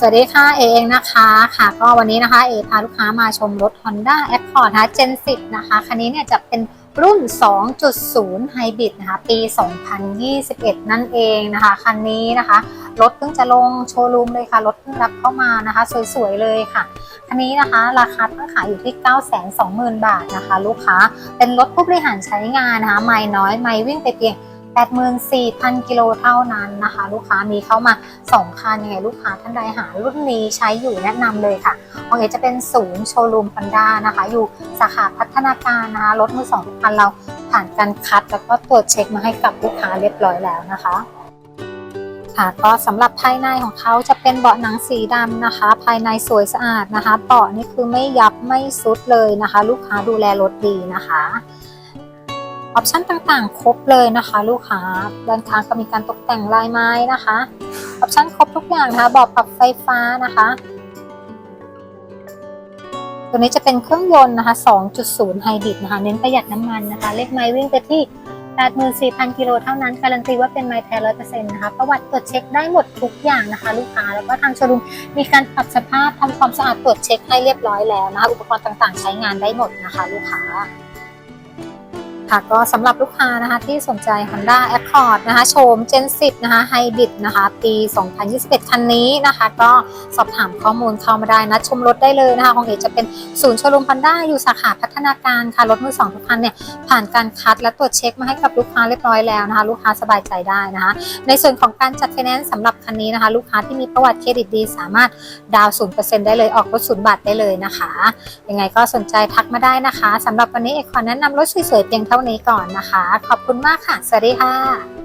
สวัสดีค่ะเอเองนะคะค่ะก็วันนี้นะคะเอพาลูกค้ามาชมรถ Honda Accord นะคะ Gen 10 นะคะ คันนี้เนี่ยจะเป็นรุ่น 2.0 Hybrid นะคะ ปี 2021 นั่นเองนะคะ คันนี้นะคะ รถเพิ่งจะลงโชว์รูมเลยค่ะ รถเพิ่งรับเข้ามานะคะ สวยๆ เลยค่ะ คันนี้นะคะ ราคาตั้งขายอยู่ที่ 920,000 บาทนะคะ ลูกค้าเป็นรถผู้บริหารใช้งานนะคะ ไม่น้อย ไม่วิ่งไปเพียง 84,000 กิโลเท่านั้นนะคะ ลูกค้ามีเข้ามา 2 คันยังไงลูกค้าท่านใดหารุ่นนี้ใช้อยู่แนะนำเลยค่ะของเอจะเป็นศูนย์โชว์รูมฮอนด้านะคะ อยู่สาขาพัฒนาการนะคะรถมือสองทุกคันเราผ่านการคัด แล้วก็ตรวจเช็คมาให้กับลูกค้าเรียบร้อยแล้วนะคะค่ะก็สำหรับภายในของเขาจะเป็นเบาะหนังสีดำนะคะ ภายในสวยสะอาดนะคะเบาะนี่คือไม่ยับไม่ซุดเลยนะคะ ลูกค้าดูแลรถดีนะคะ ออปชันต่างๆ ครบเลยนะคะ ลูกค้าด้านข้างก็มีการตกแต่งลายไม้นะคะออปชันครบทุกอย่างนะคะบาะปรับไฟฟ้านะคะ ตัวนี้จะเป็นเครื่องยนต์นะคะ 2.0 ไฮบริดนะคะ เน้นประหยัดน้ำมันนะคะ เลขไม้วิ่งไปที่84,000กิโลเท่านั้น การันตีว่าเป็นไม้แท้ร้อยเปอร์เซ็นต์นะคะ ประวัติตรวจเช็คได้หมดทุกอย่างนะคะ ลูกค้า แล้วก็ทางโชว์รูมมีการปรับสภาพทำความสะอาดตรวจเช็คให้เรียบร้อยแล้วนะคะ อุปกรณ์ต่างๆ ใช้งานได้หมดนะคะ ลูกค้า ค่ะก็สำหรับลูกค้านะคะที่สนใจ Honda Accord นะคะโฉม Gen 10 นะคะ Hybrid นะคะ ปี 2021 คันนี้นะคะ ก็สอบถามข้อมูลเข้ามาได้นะชมรถได้เลยนะคะ ของเอกจะเป็นศูนย์โชว์รูม Honda อยู่สาขาพัฒนาการค่ะ รถมือสองทุกคันเนี่ย ผ่านการคัดและตรวจเช็คมาให้กับลูกค้าเรียบร้อยแล้วนะคะ ลูกค้าสบายใจได้นะคะ ในส่วนของการจัดไฟแนนซ์สำหรับคันนี้นะคะ ลูกค้าที่มีประวัติเครดิตดี สามารถดาวน์0%ได้เลยออกรถศูนย์บาทได้เลยนะคะยังไงก็สนใจทักมาได้นะคะสำหรับวันนี้เอกขอแนะนำรถสวยๆเพียงเท่านี้ก่อนนะคะ ขอบคุณมากค่ะ สวัสดีค่ะ